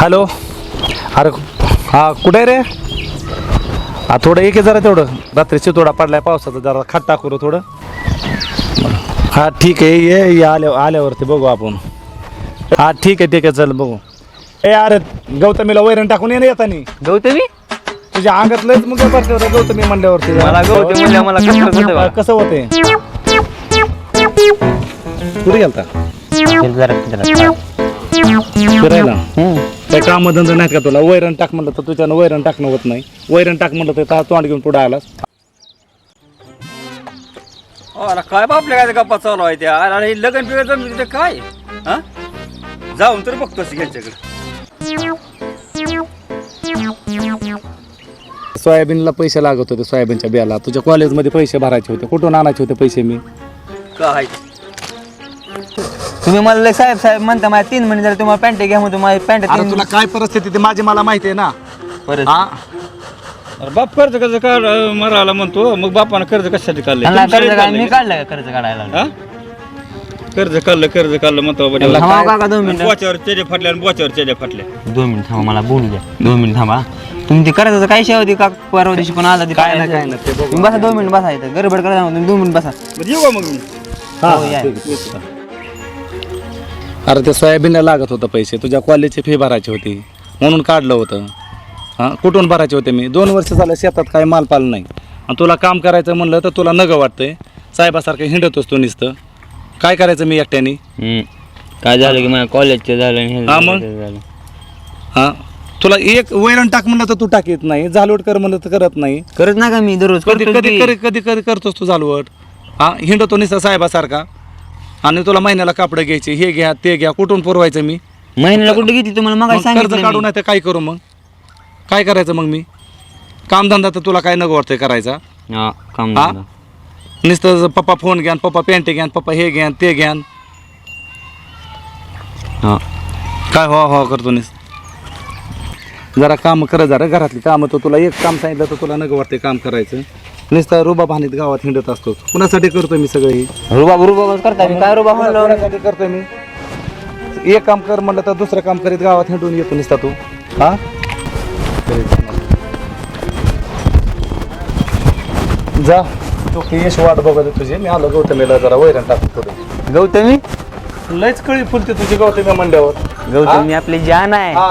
Hello. अरे हा कुठे रे? हा थोडं एक जरा तेवढं. रात्री चितोडा पडलाय पावसाचा जरा खाट टाकू रे थोडं. हा ठीक आहे. ये ये आल्या आल्यावरती बघू आपण. हा ठीक आहे ठीक आहे. चल बघू. ए अरे गौतमीला वैरण टाकून ये ना येतानी. गौतमी? तुझ्या अंगात लयच मग गौतमी म्हणल्यावरती. मला गौतमी म्हणल्यावर मला कसं कसं होतं बा. कसं होते कुठे गेलता? फिरायला? काय काम धंदा नाहीत का तुला? वैरण टाक म्हणलं तर तुझ्यानं वैरण टाकणं होत नाही. वैरण टाक म्हणलं तर ता- तोंड घेऊन पुढे आलास. अरे काय बापल्या काय गप्पा चालू आहे त्या अरे हे लग्न जमलं तिथे काय? हा? जाऊन तर बघतोस यांच्याकडे. सोयाबीनला पैसे लागत होते सोयाबीनच्या बियाला. तुझ्या कॉलेजमध्ये पैसे भरायचे होते. कुठून आणायचे होते पैसे मी? काय? तुम्ही मला लय साहेब साहेब म्हणता माझ्या तीन महिने झाले तुम्हाला पॅन्ट घ्या म्हणतो माझी पॅन्ट अरे तुला काय परिस्थिती ती माझी मला माहिती आहे ना. परत. हा? अरे बाप कर्ज कर्ज काढ मराला म्हणतो. मग बापानं कर्ज कशासाठी त्यांना कर्ज काढ- काढले मी काढलं का कर्ज काढायला. हा? कर्ज काढलं कर्ज काढलं म्हणतो बाबा याला थांबा काका दोन मिनिटं. बोच्यावर चेडे फाटले आणि बोच्यावर चेडे फाटले. दोन मिनिट थांबा मला बोलू द्या. दोन मिनिट थांबा. तुम्ही ते करायचं काय शेव होती का? परवा दिवशी पण आला काय नाही, काय नाही, ते बघू. तुम्ही बसा दोन मिनिट बसा इथं. गडबड करा तुम्ही दोन मिनिट बसा. बरं येऊ का मग मी? हा, हो, या. अरे ते सोयाबीनला लागत होतं पैसे. तुझ्या कॉलेजची फी भरायची होती. म्हणून काढलं होतं. हां कुठून भरायचे होते मी? दोन वर्ष झालं शेतात काही मालपाल नाही. आणि तुला काम करायचं म्हणलं तर तुला नगं वाटतंय. साहेबासारखं हिंडतोस तू नुसतं. काय करायचं मी एकट्याने? काय झालं की माझ्या कॉलेजचं झालं आणि हे मग? झालं. हां. तुला एक वैरण टाक म्हणलं तर तू टाकीत नाही. झालवट कर म्हणलं तर करत नाही. करत ना का मी? दररोज कधी कधी की. कधी कधी कधी करतोस तू झालवट. हां हिंडतो नुसता साहेबासारखा. आणि तुला महिन्याला कापडं घ्यायचे हे घ्या ते घ्या कुठून पुरवायचं मी? महिन्याला कुठे घेतली तुम्हाला? मग मग कर्ज सांगितलं काढू मी. काय करू मग? काय करायचं मग मी? कामधंदा तर तुला काय नको वाटतंय करायचा. हा काम हा? धंदा. नुसतं पप्पा फोन घ्या पप्पा पॅन्ट घ्या पप्पा हे घ्या ते घ्या हा. काय हो हो करतो नुसतं जरा काम कर जरा घरातली कामं तर तुला एक काम सांगितलं तर तुला नको वाटते काम करायचं. नुसतं रुबा भानीत गावात हिंडत असतो. कुणासाठी करतो मी सगळं हे? रुबाब रुबाब करता मी. काय रुबाब म्हणलं कोणासाठी करतोय मी? एक काम कर म्हणलं तर दुसरं काम करीत गावात हिंडून येतो नुसता तू. हा? जा. तू की यश वाट बघत तुझी. मी आलो गौतमीला जरा वैरण टाकतो थोडं गौतमी? लयच कळी फुलते तुझी गौतमी मंड्यावर. गौतमी आपली जान आहे. हा.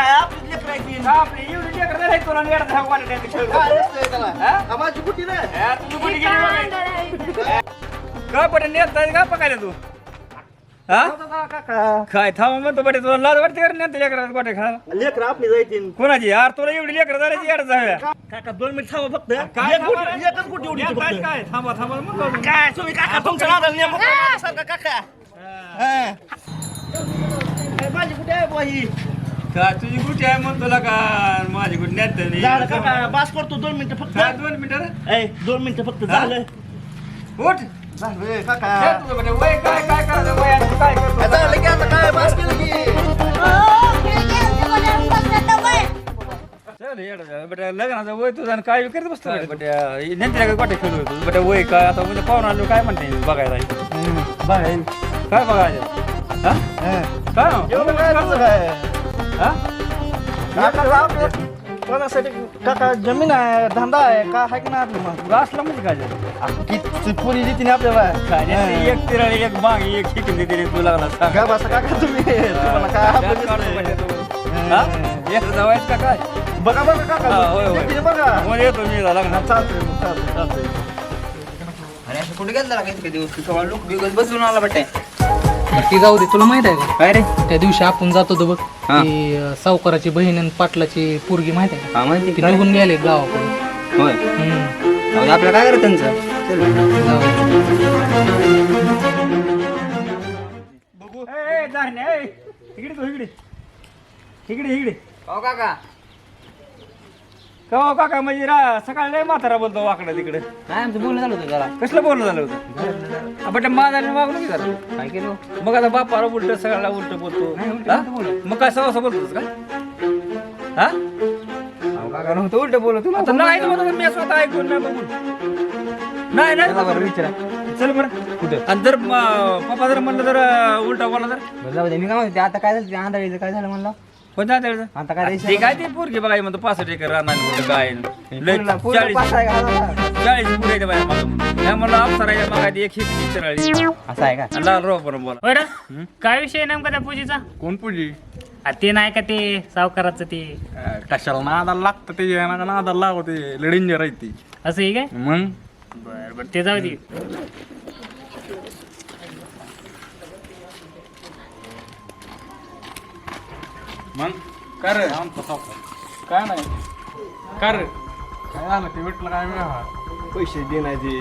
काय आपली लेकरं आहेत ती. काय असतंय त्याला? हा, माझी बुट्टी नाही. काय पटेल नेत का पकायला तू. हा? काय थांबा म्हणतो बटे तुला लाज वाटते का नेत लेकरात गोटे खायला? लेकरं आपली जायतील कोणाची? यार तुला एवढी लेकर झाल्याची यार जाऊया. काका दोन मिनिट थांबा फक्त. काय एकच गुटी उडीतो काय थांबा थांबा मग करू. काय तुम्ही काका तुमच्या नादाला काका. हा. माझी कुठे आहे बुवा काय तुझी गुटी आहे म्हणतो तुला का माझी गुटी नेत नाही. झालं काका बास करतो दोन मिनिटं काय फक्त दोन मिनिटं ए दोन मिनिटं फक्त झालं. उठ. झालं हे तुझं बेटा वय काय काय करायचं? वय आणि तू काय करतो? झालं की आता काय बास केलं की. चल येडा झाला. बेटा लग्नाचं वय तुझं आणि काय करत बसतो? बेटा बेटा नेंत्र्या गोटे खेळू तुझं बेटा वय काय? आता म्हणजे पाहुणा आलो काय म्हणते बघायला? बघा काय बघायचं? हा? काय? हो? काय तुझं काय? काका कोणासाठी? काका जमीन आहे धंदा आहे का आहे की नाही आपलं मग? असलं म्हणजे काय झालं? किती पुरी देते ना आपल्याला नाही, एक तिराळी एक बाग एक शिकून देते रे तू लागला सांग. का बसा काका तुम्ही? तुम्हाला काय आपलं दिसतंय? हा? एक जावायच का काय? बघा बघा काका. हा, होय, होय. बघा. मग येतो मी लग्नात चालतंय मग, चालतंय चालतंय. अरे असं कुठे गेला का इतके दिवस? सगळं लोक बिगस बसून आला बट्टे ती जाऊ दे तुला माहीत आहे का काय रे त्या दिवशी आपण जात होतो बघ हा. ती अं, सावकाराची बहीण आणि पाटलाची पोरगी माहीत आहे का हा माहिती ती निघून गेले गावाकडून होय हम्म. जाऊ दे, आपल्याला काय करायचं त्यांचं चल. जाऊ दे. ए, ए, धारण्या, ए. इकडे तू इकडे इकडे इकडे हो काका का हो काका म्हणजे रा सकाळी लय म्हातारा बोलतो वाकडं तिकडे. नाही आमचं बोलणं झालं होतं जरा कसलं बोलणं झालं होतं? आपण माझ्याने मागून की जरा. काय केलं? मग आता बापाला उलट सगळ्याला उलट बोलतो. हा? मग काय सवसा बोलतोस का? हा? अहो, काका नव्हतं उलट बोलत. तुला आता नाही मी स्वतः ऐकून नाही बघून. नाही नाही. विचारा. चल बरं. कुठे? आणि जर म- पप्पा जर म्हणलं तर अं, उलटा बोला तर बरं जाऊ दे. मी काय म्हणते आता काय झालं? ते आंधळीचं काय झालं म्हणलं? कोणत्या आता काय द्यायचं ते काय ते पोरगी बघाय म्हणतो पासष्ट एकर राहणार काय. लय पूर्ण- पूर्ण चाळीस पास आहे का आता? चाळीस म्हणलं अप्सराच्या मागायची एक हिकडी चराळी. असं आहे का? आणि लाल रोप पण बोला. बरं काय विषय नेमका त्या पूजेचा? कोण पूजी? आ, ते नाही का ते सावकाराचं ते? कशाला नादाला लागतं ते? ना नादाला लागते लय डेंजर आहे ती. असं आहे काय? मग? बरं बरं ते जाऊ दे. मग? काय रे. आमचा सावकार काय नाही. काय रे. काय झालं? ते भेटलं काय व्यवहार? पैसे देण्याचे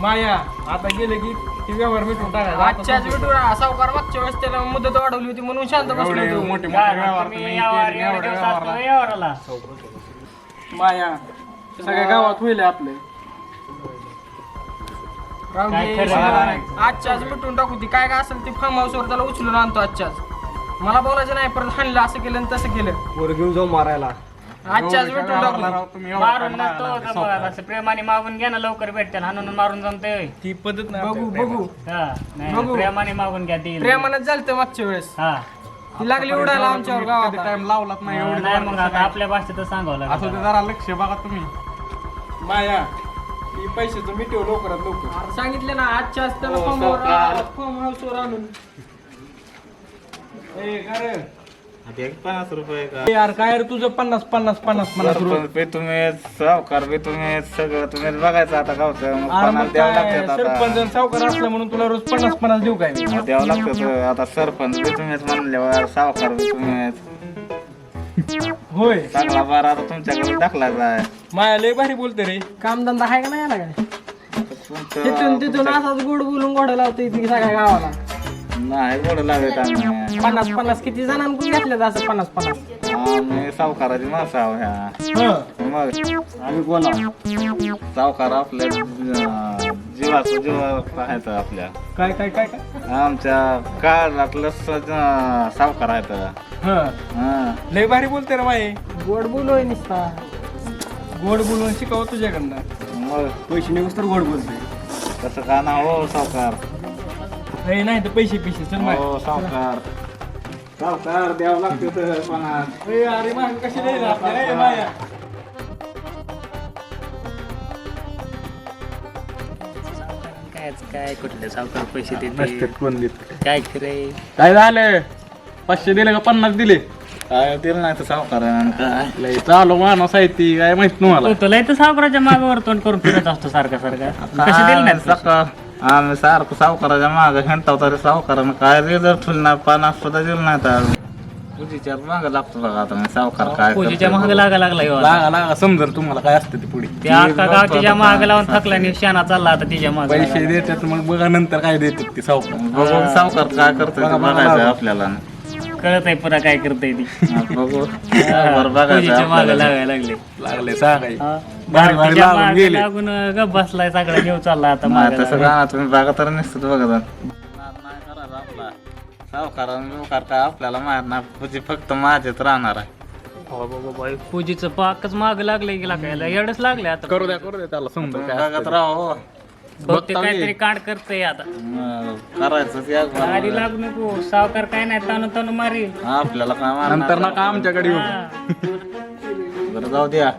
माया. आता गेले की ते व्यवहार मिटून टाकायचा आजच्याच व्हिडिओ सावकार मागच्या वेळेस त्याला मुदत वाढवली होती म्हणून शांत बसलो एवढे होतो. मोठे मोठे काय व्यवहार तुम्ही तुम्ही यावर- केले, एवढे एवढे दिवस व्यवहारला. असतो यावराला. माया सगळ्या गावात होईल आपले. राहू काय दे, खरं शाळा नाही. नाही. आजच्याच मिटून टाकू ती. काय काय असेल ते फार्म हाऊसवर त्याला उचलून आणतो आजच्याच मला बोलायचं नाही परत हाणलं असं केलं आणि तसं केलं. वर घेऊन जाऊ मारायला. टाकू. राव तुम्ही एवढं मारून काय नसतो मारायला का बघा, असं प्रेमाने मागून घ्या ना लवकर भेटते हाणून मारून जमतंय. ती पद्धत नाही बघू. बघू. हा नाही बघू. प्रेमाने मागून घ्या ती प्रेमानच झालं मागच्या वेळेस. हा. ती लागली उडायला आमच्यावर गावात. टाइम लावलात नाही एवढे नाही मग आता आपल्या भाषेतच सांगावं असं ते जरा लक्ष बघा तुम्ही. माया ती पैशाचं मिटव लवकरात लवकर सांगितले ना आजच्या आज त्याला हो. फार्म हाऊसवर आणून. ए काय रे? पन्नास रुपये का? यार काय रे तुझं पन्नास पन्नास पन्नास पन्नास रुपये सरपंच बी तुम्ही सावकार बी तुम्ही सगळं तुम्ही बघायचं आता गावचं. मग अरे पन्नास मग द्यावं काय लागतात सरपंच आता आणि सावकार असलं म्हणून तुला रोज पन्नास पन्नास देऊ काय मी? मग द्यावं लागतं आता सरपंच बी तुम्हीच म्हणल्यावर सावकार बी तुम्हीच. होय. चांगला बारा आता तुमच्याकडे दाखलायचा आहे माया लय भारी बोलते रे. कामधंदा आहे का नाही आला काय? तुमचं- तिथून तिथून असाच गोड बोलून गोड लावते सगळ्या गावाला. नाही गोड लागत आम्ही. पन्नास पन्नास किती जणांकडून घेतलं असं पन्नास पन्नास. आम्ही सावकाराची माणसं आहो ह्या. मग आम्ही कोण आहो? सावकार आपल्या अं, जीवाचं जीव आहेत आपल्या. काय काय काय काय? आमच्या काळातलं सावकार आहेत. हा. हा. लय भारी बोलते रे माई गोड बोलोय निसता. गोड बोलून शिकव तुझ्याकडनं. मग पैसे निघूस तर गोड बोलते तसं का ना हो सावकार? नाही नाही तर पैसे पैसे चल माय हो सावकार. सावकार द्यावं लागतं तर पन्नास ए, अरे माग कशी नाही आपल्याला ए, माया. काय काय कुठले सावकार पैसे देते कोण देत काय खरे काय झालं? पाचशे दिले का पन्नास दिले? काय दिलं नाही तर सावकार काय? लय चालू माणूस आहे ती काय माहीत तुम्हाला. तुला इथं सावकाराच्या मागावर तोंड करून फिरत असतो सारखा सारखा. कसे दिले नाही सकाळ आम्ही सारखं सावकाराच्या माग हिंडताव तरी सावकारानं काय रिझल्ट ठेवलं नाही पन्नास सुद्धा दिलं नाही तर पूजेच्या माग लागतो बघा आता मी सावकार काय पूजेच्या महाग. लागा लागला ह्यो आता. लागा लागा समजल तुम्हाला काय असतं ते पुढे. त्या अख्खा गाव तिच्या महाग लावून थकला आणि शाना चालला आता तिच्या महाग पैसे देतात मग बघा नंतर काय देतात ते सावकार. बघू सावकार काय करतोय ते बघायचं आपल्याला. कळत आहे पुन्हा काय करतय ती. हा, बघू. बघायचं. लागायला लागले. लागले सांगाय. हा. भारी भारी तिच्या लागून मागं गेले. लागून गप बसलाय सगळा घेऊ चालला आता मागं लागून. का तुम्ही बघा तर नसतं बघा सावकार काय आपल्याला नाही. पूजी फक्त माझेच राहणार आहे. हो बाबा बाई, पूजेचं पाकच माग लागलंय गेला काय एवढंच लागले आता. करू द्या करू द्या त्याला समजा बघत राहो बहुतेक काहीतरी कांड करतोय आता. एक बार. आधी लागू नको. सावकार काय नाही ताणू ताणू मारी आपल्याला काय मारणार? नंतर नका आमच्याकडे येऊ. बरं जाऊ द्या.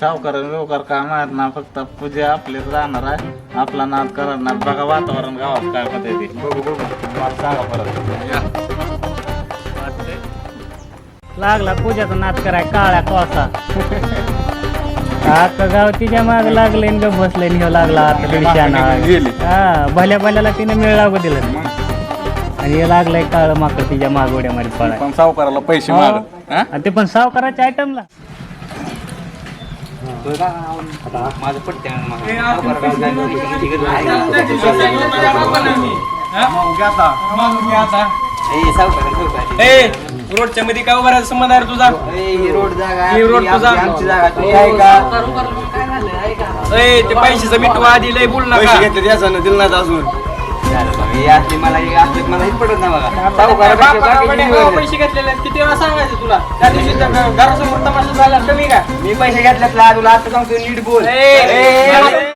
सावकार व्यवहार काय ना फक्त पूजा आपलीच राहणार आहे. आपला नाद करणार. बघा वातावरण गावात काय होते ते. बघू बघू. मला सांगा परत. लागला पूजाचा नाच कराय काळ्या कोसा अख्खा गाव तिच्या माग लागले ग बसले ह्यो लागला आता दीडशाना हा भल्या भल्याला तिने मिळ लागू दिलं. नाही. आणि हे लागलंय काळ माकड तिच्या माग उड्या मारी पळाय पण सावकाराला पैसे मार हा? आणि ते पण सावकाराच्या आयटमला रोडच्या मध्ये काय उभा राहायचा संबंध आहे रे तुझा? रोड जागा ही रोड तुझा? आमची जागा तुम्ही आहे का? ए, ते पैशाचं मिठू आधी लय बोल नका. घेतले त्याचं दिलं नाही अजून. असली मला हे असले मला हे पडत नाही बघा. सावकारापेक्षा बापाला बाकीचे म्हणे, निवडले. गावात पैसे घेतलेले आहेत. किती वेळा सांगायचं तुला? त्या दिवशी त्या घरासमोर तमाशा झाला. कमी का? मी पैसे घेतल्यातला तुला आता सांगतो नीट बोल. ए, ए,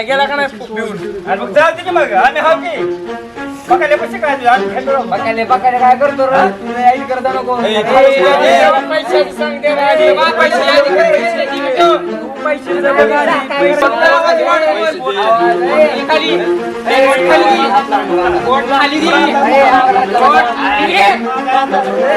गेला गेला का नाही पिऊन? आणि मग जाऊ दे की मग आम्ही हाव की बघायला पैसे काय तुझे? आम्ही खेळतो बकाले बकाले काय करतो रे तुला ऐक करता नको ए, ए, पैसे सांग दे रे, आधी. मा पैसे आधी कर, पैसे कर. तू पैसे जमा कर आधी. सत्तर आवाज वाढव. ए, खाली. बोट खाली घे. बोट खाली घे.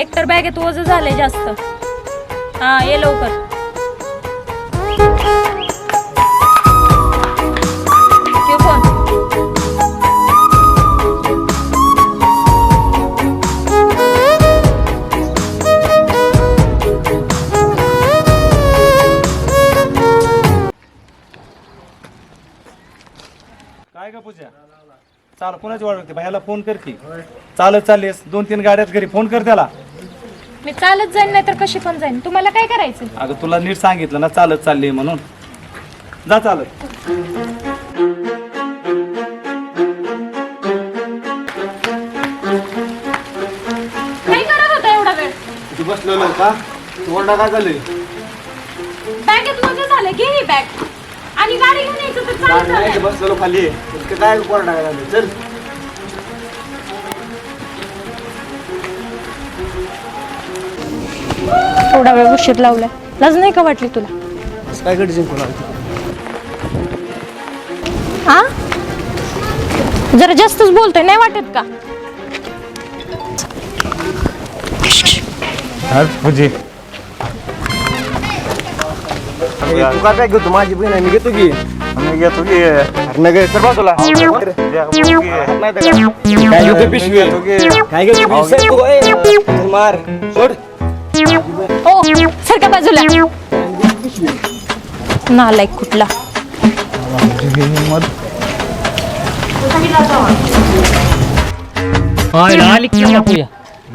एकतर बॅगेत ओझ झालंय जास्त. हा ये लवकर. काय का पूजा? चाल कोणाची वाट बघते फोन कर की. चालत चाललीस. दोन तीन गाड्यात घरी. फोन कर त्याला. मी चालत जाईन नाही तर कशी पण जाईन. तुम्हाला काय करायचं अगं तुला नीट सांगितलं ना चालत चालली म्हणून. जा चालत. काय करत होता एवढा वेळ? तू बसलेलो का तू ओरडा काय झाले? बॅगेत ओझं झालं. घे ही बॅग. आणि गाडी घेऊन यायचं तर चालत चाललंय. बसलेलो खाली. इतकं काय ओरडा काय झाले चल. थोडा वेळ उशीर लावलाय. लाज नाही का वाटली तुला? काय जिंकून हा जरा जास्तच बोलतोय नाही वाटत का? तू काय काय घेतो? माझी बहीण आहे मी घेतो की. मी घेतो की. नगर तर काय? काय घेतो? पिशवी काय घेतो? पिशवी. तू ए, चल मार. सोड. ओ सारख्या बाजूला. नालायक कुठला?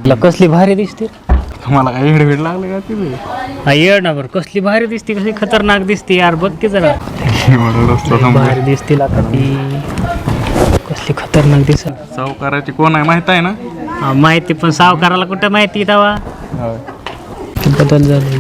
तुला कसली भारी दिसते? तुम्हाला काय हेडवेड लागलं का तिथे? येड ना बरं. कसली भारी दिसते कशी खतरनाक दिसते यार. बघ की जरा. एवढं रस्ता थांबलोय. भारी दिसते ती. कसली खतरनाक दिसत. सावकाराची कोण आहे माहीत आहे ना? हा, माहिती पण सावकाराला कुठं माहिती तवा? होय. बदल झाले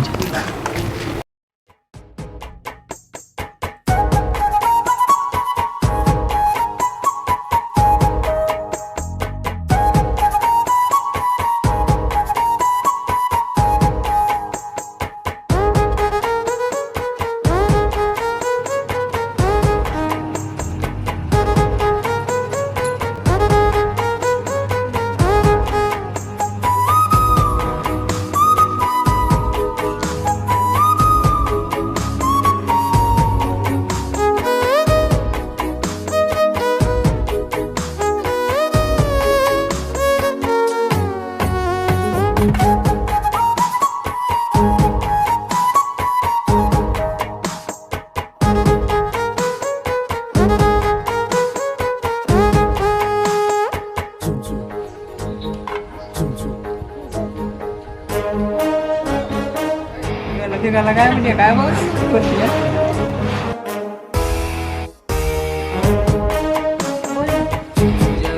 निघाला काय म्हणजे काय बघ?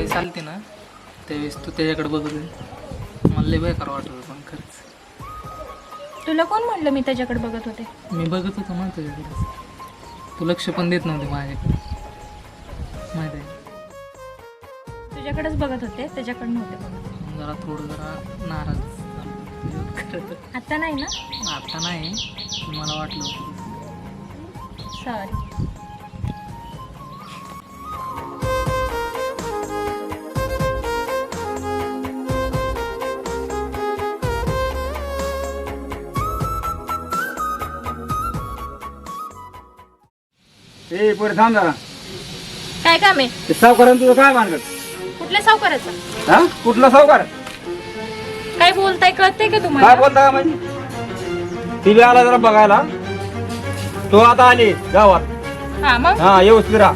चालते ना त्यावेळेस तू त्याच्याकडे बघत होती. मला लय बेकार वाटत होतं पण खरंच. तुला कोण म्हटलं मी त्याच्याकडे बघत होते? मी बघत होतो ना तुझ्याकडे तू लक्ष पण देत नव्हते माझ्याकडे. माहिती आहे. तुझ्याकडेच बघत होते त्याच्याकडे नव्हते बघत. जरा थोडं जरा नाराज. तर आता नाही ना? आता नाही. मला वाटलं सॉरी ए पुढे थांब जरा. काय काम आहे? ते सावकारांचं तुझं काय मानलं कुठल्या सावकाराचं? हा? कुठला सावकार? काय बोलताय कळतंय का काय तुम्हाला बोलता का म्हणजे टीव्ही आला जरा बघायला. तो आता आली गावात. हा मग? हा व्यवस्थित राहा.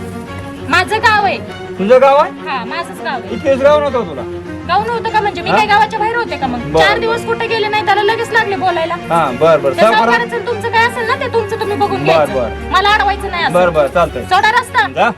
माझं गाव आहे. तुझं गाव आहे? हा माझंच गाव आहे. इतकेच गाव नव्हतं तुला? गाव नव्हतं का म्हणजे? मी हा? काय गावाच्या बाहेर होते का मग? बरं, चार. दिवस कुठे गेले नाही त्याला लगेच लागले बोलायला. हा बर बर. त्या सावकार सावकाराचं तुमचं काय असेल ना ते तुमचं तुम्ही बघून बरं, घ्यायचं. बरं. मला अडवायचं नाही बर बर चालतंय. सोडा रस्ता. जा.